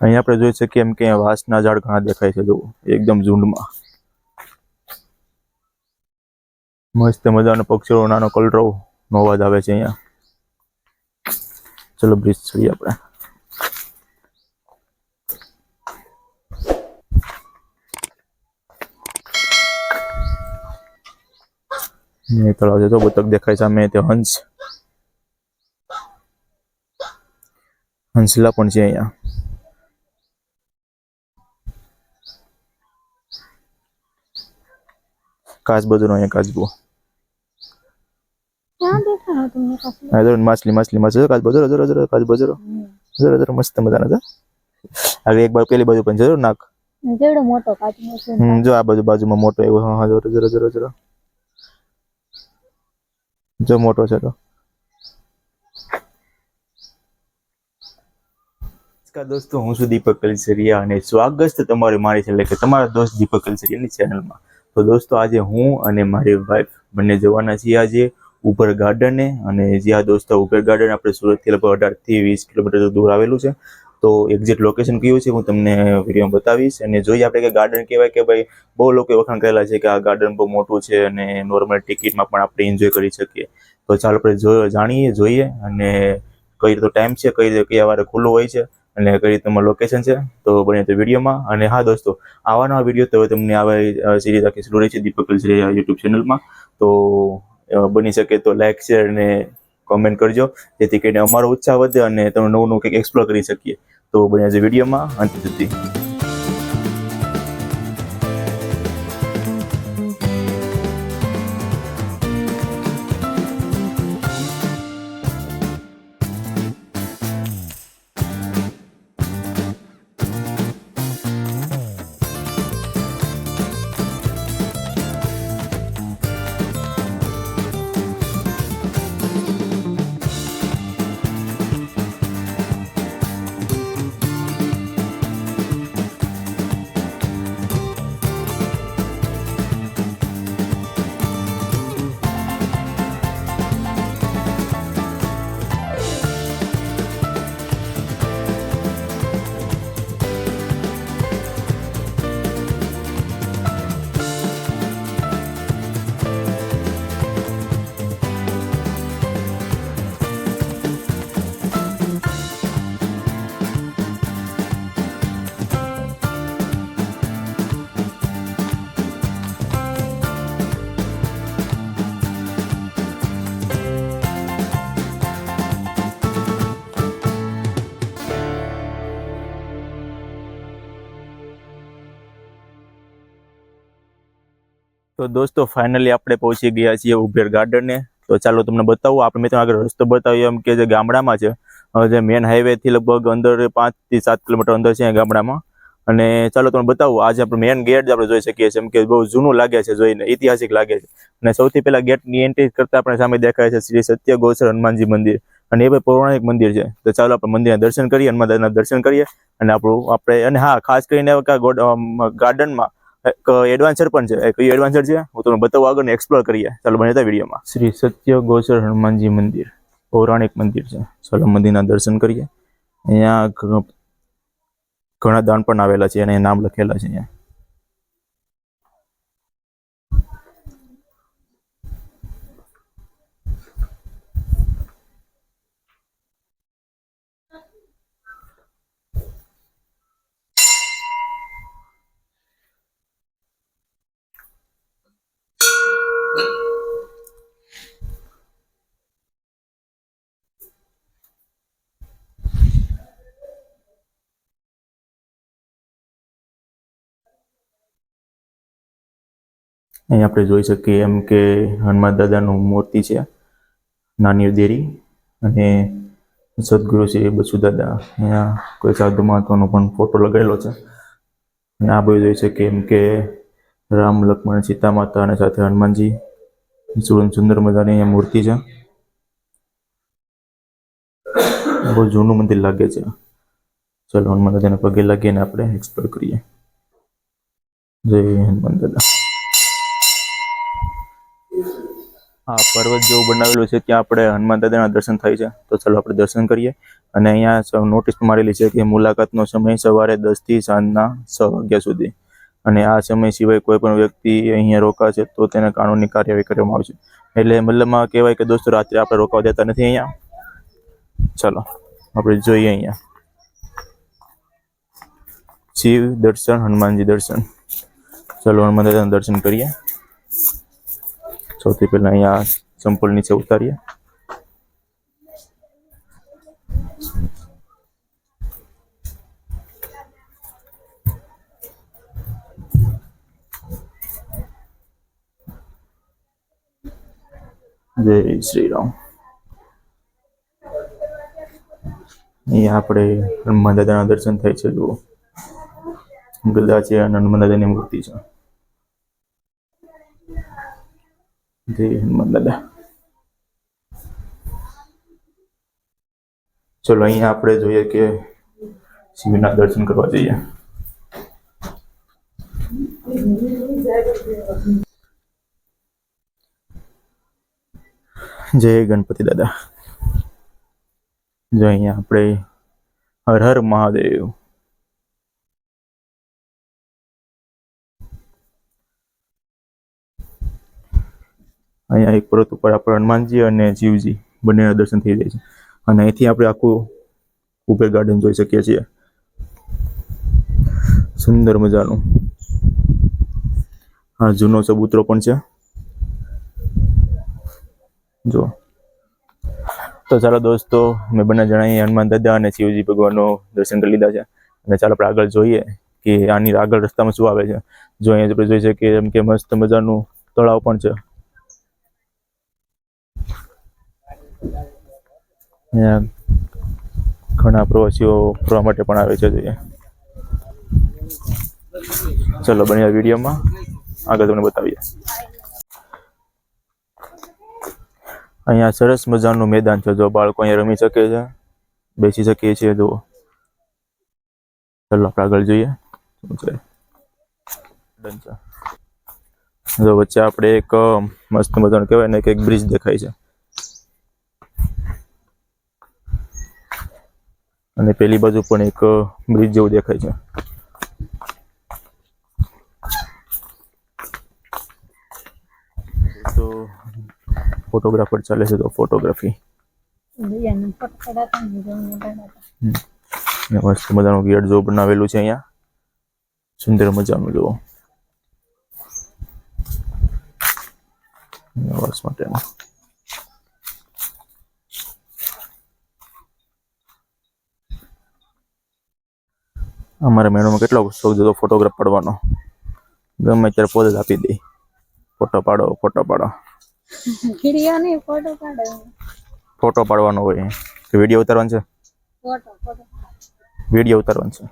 અહીં આપણે જોઈ શકીએ એમ કે અહીંયા વાંસના ઝાડ ઘણા દેખાય છે જુઓ એકદમ ઝુંડમાં. મસ્ત મજાનો પક્ષીઓ, નાનો કલરવ, નો અવાજ આવે છે અહીંયા. ચલો, બ્રિજ ચડીએ આપણે. ને તળાવ છે તો બતક દેખાય સામે તે હંસ. હંસલા પણ છે અહીંયા. કાચબો અહીંયા કાચબો ક્યાં દેખાડો તમને કશું હા જો માછલી માછલી માછલી કાચ જરો જરો જરો કાચબો જરો જરો જરો મસ્ત મજાના આગળ એક બાજુ પેલી બાજુ પણ જેવડો મોટો જો આ બાજુ બાજુમાં મોટો એવો હા હા જરો જરો જરો જરો જો મોટો છે તો. નમસ્કાર દોસ્તો હું છું દીપક કલસરિયા અને સ્વાગત છે તમારી મારી છે એટલે કે તમારા દોસ્ત દીપક કલસરિયાની ચેનલમાં તો દોસ્તો, આજે હું અને મારી વાઈફ બંને જવાના છીએ આજે ઉપર ગાર્ડને અને જ્યાં દોસ્તો ઉપર ગાર્ડન આપણે સુરતથી લગભગ અઢારથી વીસ કિલોમીટર દૂર આવેલું છે. તો એક્ઝેક્ટ લોકેશન કયું છે, હું તમને વિડીયોમાં બતાવીશ. અને જોઈએ આપણે કે ગાર્ડન કહેવાય કે ભાઈ, બહુ લોકો વખાણ કરેલા છે કે આ ગાર્ડન બહુ મોટું છે અને નોર્મલ ટિકિટમાં પણ આપણે એન્જોય કરી શકીએ. તો ચાલો આપણે જાણીએ, જોઈએ. અને કઈ રીતે ટાઈમ છે, કઈ રીતે કયા વારે ખુલ્લું હોય છે. અને કઈ રીતનું લોકેશન છે, તો બને તો વિડીયોમાં. અને હા દોસ્તો, આવા નવા વીડિયો તો તમને આવા સિરીઝ આખી શરૂ રહી છે, દીપક કલસરિયા યુટ્યુબ ચેનલમાં તો બની શકે તો લાઇક શેર અને કોમેન્ટ કરજો, જેથી કરીને અમારો ઉત્સાહ વધે અને તમે નવું નવું કંઈક એક્સપ્લોર કરી શકીએ. તો બને આજે વિડીયોમાં, અંત સુધી. તો દોસ્તો ફાઇનલી આપણે પહોંચી ગયા છીએ ઉબેર ગાર્ડનને. તો ચાલો તમને બતાવું, આપણે મેં તમને આગળ રસ્તો બતાવ્યો એમ કે જે ગામડામાં છે જે મેન હાઈવેથી લગભગ અંદર પાંચથી સાત કિલોમીટર અંદર છે ગામડામાં. અને ચાલો તમને બતાવું આજે આપણે મેન ગેટ આપણે જોઈ શકીએ છીએ. એમ કે બહુ જૂનું લાગે છે જોઈને, ઐતિહાસિક લાગે છે. અને સૌથી પહેલા ગેટની એન્ટ્રી કરતા આપણે સામે દેખાય છે શ્રી સત્ય ગોચર હનુમાનજી મંદિર. અને એ ભાઈ પૌરાણિક મંદિર છે. તો ચાલો આપણે મંદિરના દર્શન કરીએ હનુમાન દાદાના દર્શન કરીએ. અને આપણું આપણે, અને હા, ખાસ કરીને ગાર્ડનમાં એક એડવાન્સર પણ છે. કયું એડવાન્સર છે. હું તમને બતાવું આગળ એક્સપ્લોર કરીએ. ચાલો, બને ત્યાં વિડીયોમાં શ્રી સત્ય ગોચર હનુમાનજી મંદિર. પૌરાણિક મંદિર છે. ચાલો, મંદિરના દર્શન કરીએ. અહીંયા ઘણા દાન પણ આવેલા છે અને નામ લખેલા છે અહીંયા. અહીં આપણે જોઈ શકીએ એમ કે હનુમાન દાદાનું મૂર્તિ છે, નાની દેરી અને સદગુરુ છે બસુ દાદા. અહીંયા કોઈ સાધુ મહાત્માનો પણ ફોટો લગાવેલો છે. અને આ બધું જોઈ શકીએ એમ કે રામ, લક્ષ્મણ સીતા માતા અને સાથે હનુમાનજી સુંદર મજાની અહીંયા મૂર્તિ છે. બહુ જૂનું મંદિર લાગે છે. ચલો હનુમાન દાદાને પગે લાગીને આપણે એક્સપ્લોર કરીએ. જય હનુમાન દાદા. હા, પર્વત જેવું બનાવેલું છે, ત્યાં આપણે હનુમાન દાદાના દર્શન થાય છે. તો ચાલો આપણે દર્શન કરીએ. અને અહીંયા નોટિસ મારેલી છે કે મુલાકાતનો સમય સવારે દસથી સાંજના છ વાગ્યા સુધી. અને આ સમય સિવાય કોઈ પણ વ્યક્તિ અહીંયા રોકાશે તો તેને કાનૂની કાર્યવાહી કરવામાં આવશે. એટલે મતલબમાં કહેવાય કે દોસ્તો, રાત્રે આપણે રોકાવા દેતા નથી અહીંયા. ચાલો, આપણે જોઈએ અહીંયા. શિવ દર્શન, હનુમાનજી દર્શન. ચાલો હનુમાન દાદાના દર્શન કરીએ. સૌથી પહેલા અહીંયા સંપલ નીચે ઉતારીએ જય શ્રી રામ અહીંયા આપણે હનુમાન દાદાના દર્શન થાય છે જુઓ ગદા છે અને હનુમાન દાદાની મૂર્તિ છે જય હનુમાન દાદા ચલો અહીંયા આપણે જોઈએ કે શિવના દર્શન કરવા જઈએ. જય ગણપતિ દાદા. જો અહીંયા આપણે હર હર મહાદેવ. અહીંયા એક પર્વત ઉપર આપણે હનુમાનજી અને શિવજી બંનેના દર્શન થઈ જાય છે. અને અહીંથી આપણે આખું કુબેર ગાર્ડન જોઈ શકીએ છીએ. સુંદર મજાનું. હા જૂનો ચબૂતરો પણ છે. જો તો ચાલો દોસ્તો, મેં બંને જણાવી હનુમાન દાદા અને શિવજી ભગવાનનું દર્શન કરી લીધા છે. અને ચાલો આપણે આગળ જોઈએ કે આની આગળ રસ્તામાં શું આવે છે. જો અહીંયા આપણે જોઈ શકીએ એમ કે મસ્ત મજાનું તળાવ પણ છે. અહીંયા ઘણા પ્રવાસીઓ ફરવા માટે પણ આવે છે જોઈએ ચલો, બન્યા વિડીયોમાં. આગળ તમને બતાવીએ. અહીંયા સરસ મજાનું મેદાન છે. જો બાળકો અહીંયા રમી શકે છે, બેસી શકીએ છીએ, જુઓ. ચલો, આપણે આગળ જોઈએ. જો વચ્ચે આપણે એક મસ્ત મજાનું કહેવાય ને કે એક બ્રિજ દેખાય છે. અને પેલી બાજુ પણ એક બ્રિજ જેવું દેખાય છે. તો ફોટોગ્રાફર ચાલે છે તો ફોટોગ્રાફી. મસ્ત મજાનું ગેટ જો બનાવેલું છે અહીંયા. સુંદર મજાનું જુઓ. નિવાસ અમારા મેળામાં કેટલો શોખ જતો ફોટોગ્રાફ પાડવાનો ગમે ત્યારે પોતે જ આપી દે. ફોટો પાડો ફોટો પાડો. ફોટો પાડો. ફોટો પાડવાનો હોય. કે વીડિયો ઉતારવાનો છે? વીડિયો ઉતારવાનો છે.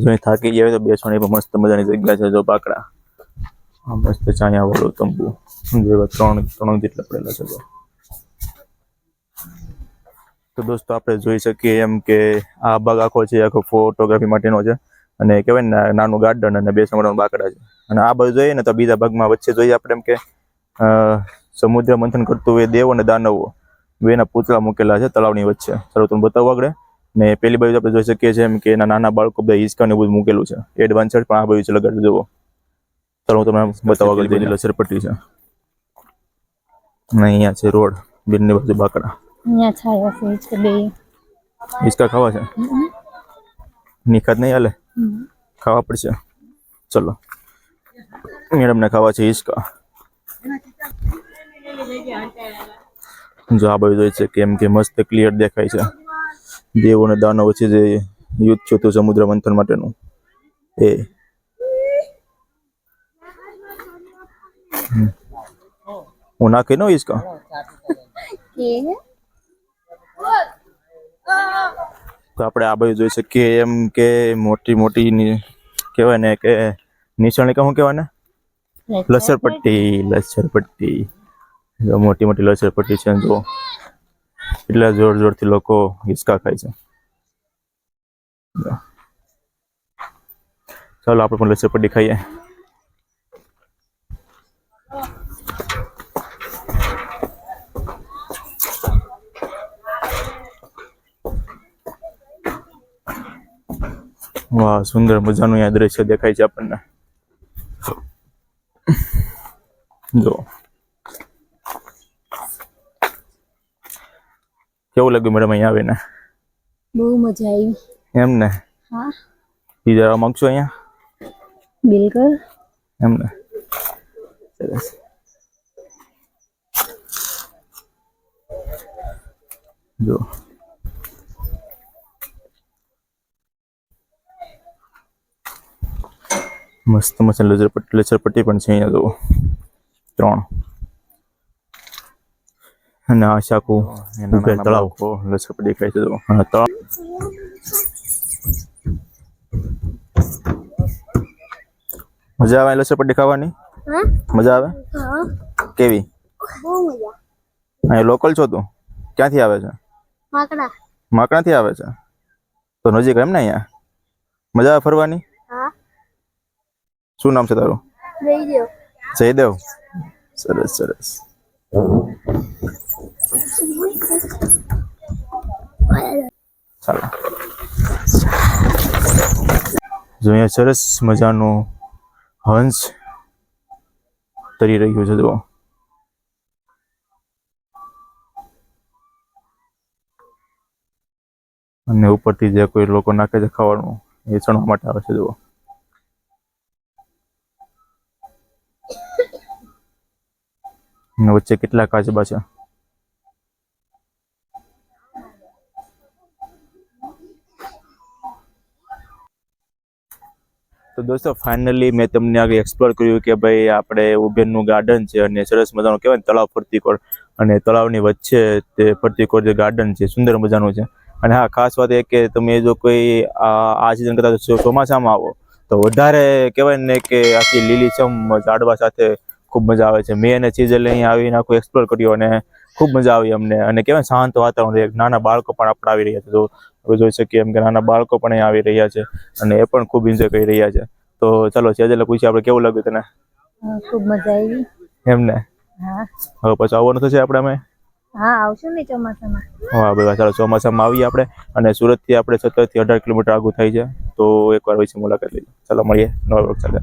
જો થાકી ગયા તો બેસવાની પણ મસ્ત મજાની જગ્યા છે જો પાકડા. મસ્ત ચાયા વાળું તંબુ. જેવા ત્રણ ત્રણ જેટલા પડેલા છે તો દોસ્તો આપણે જોઈ શકીએ એમ કે આ ભાગ આખો છે આખો ફોટોગ્રાફી માટેનો છે અને કહેવાય ને નાનું ગાર્ડન અને બે માટેનું બાકડા છે. અને આ બાજુ જોઈએ ને તો બીજા ભાગમાં વચ્ચે જોઈએ આપણે એમ કે સમુદ્ર મંથન કરતું હોય દેવો અને દાનવો બેના પૂતળા મૂકેલા છે તળાવની વચ્ચે. ચાલો તમને બતાવું આગળ. ને પેલી બાજુ આપણે જોઈ શકીએ છીએ એમ કે એના નાના બાળકો બધા હિંચકા ને બધું મૂકેલું છે. એડવાન્સ પણ આ બાજુ છે લગાડી જુઓ. ચાલો હું તમને બતાવવા આગળ લસરપટ્ટી છે. અને અહીંયા છે રોડ બંને બાજુ બાકડા. અહીંયા છાયા છે ઈ છે બે હિંચકા ખાવા છે હમ. નિખાત નહીં હાલે હમ. ખાવા પડશે ચલો મેડમને ખાવા છે હિંચકા જો આ બાજુ જોઈ છે કે એમ કે મસ્ત ક્લિયર દેખાય છે દેવો અને દાનો વચ્ચે જે યુદ્ધ થયું હતું સમુદ્ર મંથન માટેનું એ હમ. હું નાખી નો હિંચકા કે તો આપણે આ બાજુ જોઈ શકીએ એમ કે મોટી મોટી કહેવાય ને કે નિશાણી કહું કહેવાય ને? લસરપટ્ટી લસરપટ્ટી. મોટી મોટી લસરપટ્ટી છે જો એટલા જોર જોરથી લોકો હિંચકા ખાય છે. ચાલો આપણે પણ લસરપટ્ટી ખાઈએ. વાહ સુંદર મજાનું અહીંયા દ્રશ્ય દેખાય છે આપણને. જો. કેવું લાગ્યું મેડમ અહીંયા આવીને? બહુ મજા આવી. એમ ને? હા. બીજા આવવા માંગશો અહીંયા? બિલકુલ. એમ ને? સરસ. જો. મસ્ત મસ્ત લચરપટ્ટી લચરપટ્ટી પણ છે અહીંયા જો ત્રણ અને આ શાકુ ઉપર તળાવ લચરપટ્ટી દેખાય છે જો અને તળાવ મજા આવે લસરપટ્ટી ખાવાની હા મજા આવે હા કેવી બહુ મજા અહીંયા લોકલ છો તું ક્યાંથી આવે છે માકડા માકણાથી આવે છે તો નજીક એમ ને અહીંયા મજા આવે ફરવાની હા શું નામ છે તારું? જયદેવ. સરસ સરસ. ચાલો. જો અહીંયા સરસ મજાનું હંસ તરી રહ્યું છે જુઓ. અને ઉપરથી જે કોઈ લોકો નાખે છે ખાવાનું એ ચણવા માટે આવે છે જુઓ. વચ્ચે કેટલા કાચબા છે તો દોસ્તો ફાઇનલી મેં તમને આગળ એક્સપ્લોર કર્યું કે ભાઈ આપણે ઉભેરનું ગાર્ડન છે અને સરસ મજાનું કહેવાય ને તળાવ ફરતીકોળ અને તળાવની વચ્ચે તે ફરતીકોળ જે ગાર્ડન છે, સુંદર મજાનું છે. અને હા, ખાસ વાત એ કે તમે જો કોઈ આ સિઝન કરતા ચોમાસામાં આવો, તો વધારે કહેવાય ને કે આખી લીલીછમ ઝાડવા સાથે ખૂબ મજા આવે છે. મેં અને ચીઝલે અહીંયા આવીને આખું એક્સપ્લોર કર્યું અને ખૂબ મજા આવી અમને. અને કહેવાય શાંત વાતાવરણ નાના બાળકો પણ આપણે આવી રહ્યા છે. તો હવે જોઈ શકીએ એમ કે નાના બાળકો પણ અહીંયા આવી રહ્યા છે અને એ પણ ખૂબ એન્જોય કરી રહ્યા છે. તો ચાલો ચેજલે પૂછીએ આપણે કેવું લાગ્યું તને? ખૂબ મજા આવી. એમને હા. હવે પછી આવવાનું થશે આપણે અમે? હા આવશું ને ચોમાસામાં. હા ભાઈ ચાલો ચોમાસામાં આવીએ આપણે અને સુરતથી આપણે સત્તરથી અઢાર કિલોમીટર આગું થાય છે. તો એકવાર વાર છે મુલાકાત લઈએ. ચાલો મળીએ. નવા ચાલે